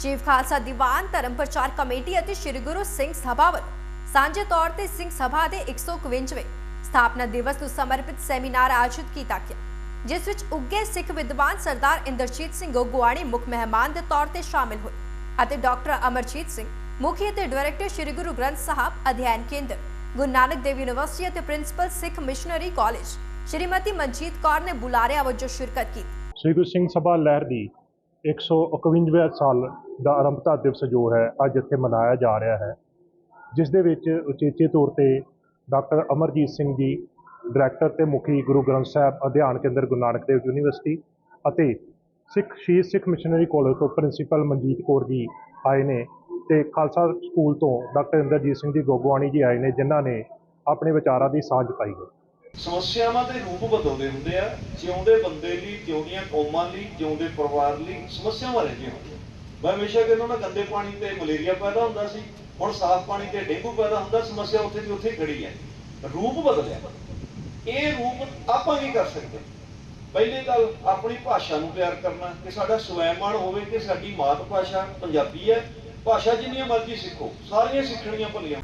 Chief Khalsa Diwan, ਧਰਮ ਪ੍ਰਚਾਰ committee ਅਤੇ ਸ੍ਰੀ ਗੁਰੂ ਸਿੰਘ ਸਭਾ ਵੱਲੋਂ ਸਾਂਝੇ ਤੌਰ ਤੇ ਸਿੰਘ ਸਭਾ ਦੇ 151ਵੇਂ ਸਥਾਪਨਾ ਦਿਵਸ ਨੂੰ ਸਮਰਪਿਤ ਸੈਮੀਨਾਰ ਆਯੋਜਿਤ ਕੀਤਾ ਗਿਆ, ਜਿਸ ਵਿੱਚ ਉੱਗੇ ਸਿੱਖ ਵਿਦਵਾਨ ਸਰਦਾਰ ਇੰਦਰਜੀਤ ਸਿੰਘ ਗੋਗਵਾਣੀ ਮੁੱਖ ਮਹਿਮਾਨ ਦੇ ਤੌਰ ਤੇ ਸ਼ਾਮਿਲ ਹੋਏ ਅਤੇ ਡਾਕਟਰ ਅਮਰਜੀਤ ਸਿੰਘ, ਮੁਖੀ ਅਤੇ ਡਾਇਰੈਕਟਰ ਸ੍ਰੀ ਗੁਰੂ ਗ੍ਰੰਥ ਸਾਹਿਬ ਅਧਿਐਨ ਕੇਂਦਰ, ਗੁਰੂ ਨਾਨਕ ਦੇਵ ਯੂਨੀਵਰਸਿਟੀ ਅਤੇ principal Sikh missionary college, Shrimati Manjit Kaur ਨੇ ਬੁਲਾਰਿਆਂ ਵਜੋਂ ਸ਼ਿਰਕਤ ਕੀਤੀ। ਸ੍ਰੀ ਗੁਰੂ ਸਿੰਘ ਸਭਾ ਲਹਿਰ ਦੀ 151ਵੇਂ ਸਾਲ ਦਾ ਆਰੰਭਤਾ ਦਿਵਸ ਜੋ ਹੈ, ਅੱਜ ਇੱਥੇ ਮਨਾਇਆ ਜਾ ਰਿਹਾ ਹੈ। ਜਿਸ ਦੇ ਵਿੱਚ ਉਚੇਚੇ ਤੌਰ ਤੇ ਡਾਕਟਰ ਅਮਰਜੀਤ ਸਿੰਘ ਜੀ, ਡਾਇਰੈਕਟਰ ਤੇ ਮੁਖੀ ਗੁਰੂ ਗ੍ਰੰਥ ਸਾਹਿਬ ਅਧਿਐਨ ਕੇਂਦਰ ਗੁਰੂ ਨਾਨਕ ਦੇਵ ਯੂਨੀਵਰਸਿਟੀ ਅਤੇ ਸਿੱਖ ਸ਼ਹੀਦ ਸਿੱਖ ਮਿਸ਼ਨਰੀ ਕਾਲਜ ਤੋਂ ਪ੍ਰਿੰਸੀਪਲ ਮਨਜੀਤ ਕੌਰ ਜੀ ਆਏ ਨੇ ਤੇ ਖਾਲਸਾ ਸਕੂਲ ਤੋਂ ਡਾਕਟਰ ਇੰਦਰਜੀਤ ਸਿੰਘ ਜੀ ਗੋਗਵਾਣੀ ਜੀ ਆਏ ਨੇ, ਜਿਨ੍ਹਾਂ ਨੇ ਆਪਣੇ ਵਿਚਾਰਾਂ ਦੀ ਸਾਂਝ ਪਾਈ ਹੈ। ਸਮੱਸਿਆਵਾਂ ਦੇ ਰੂਪ ਬਦਲਦੇ ਹੁੰਦੇ ਆ। ਜਿਉਂਦੇ ਬੰਦੇ ਲਈ, ਜਿਉਂਦੀਆਂ ਕੌਮਾਂ ਲਈ, ਜਿਉਂਦੇ ਪਰਿਵਾਰ ਲਈ ਸਮੱਸਿਆਵਾਂ ਰਹਿੰਦੀਆਂ ਹੁੰਦੀਆਂ। ਮੈਂ ਹਮੇਸ਼ਾ ਕਹਿੰਦਾ ਨਾ ਗੰਦੇ ਪਾਣੀ ਤੇ ਮਲੇਰੀਆ ਪੈਦਾ ਹੁੰਦਾ ਸੀ, ਹੁਣ ਸਾਫ਼ ਪਾਣੀ ਤੇ ਡੇਂਗੂ ਪੈਦਾ ਹੁੰਦਾ, ਸਮੱਸਿਆ ਉੱਥੇ ਦੀ ਉੱਥੇ ਖੜੀ ਹੈ। ਰੂਪ ਬਦਲਿਆ। ਇਹ ਰੂਪ ਆਪਾਂ ਕੀ ਕਰ ਸਕਦੇ? ਪਹਿਲੀ ਗੱਲ, ਆਪਣੀ ਭਾਸ਼ਾ ਨੂੰ ਪਿਆਰ ਕਰਨਾ, ਕਿ ਸਾਡਾ ਸਵੈਮਾਨ ਹੋਵੇ ਕਿ ਸਾਡੀ ਮਾਤ ਭਾਸ਼ਾ ਪੰਜਾਬੀ ਹੈ। ਭਾਸ਼ਾ ਜਿੰਨੀਆਂ ਮਰਜ਼ੀ ਸਿੱਖੋ, ਸਾਰੀਆਂ ਸਿੱਖਣੀਆਂ ਭਲੀਆਂ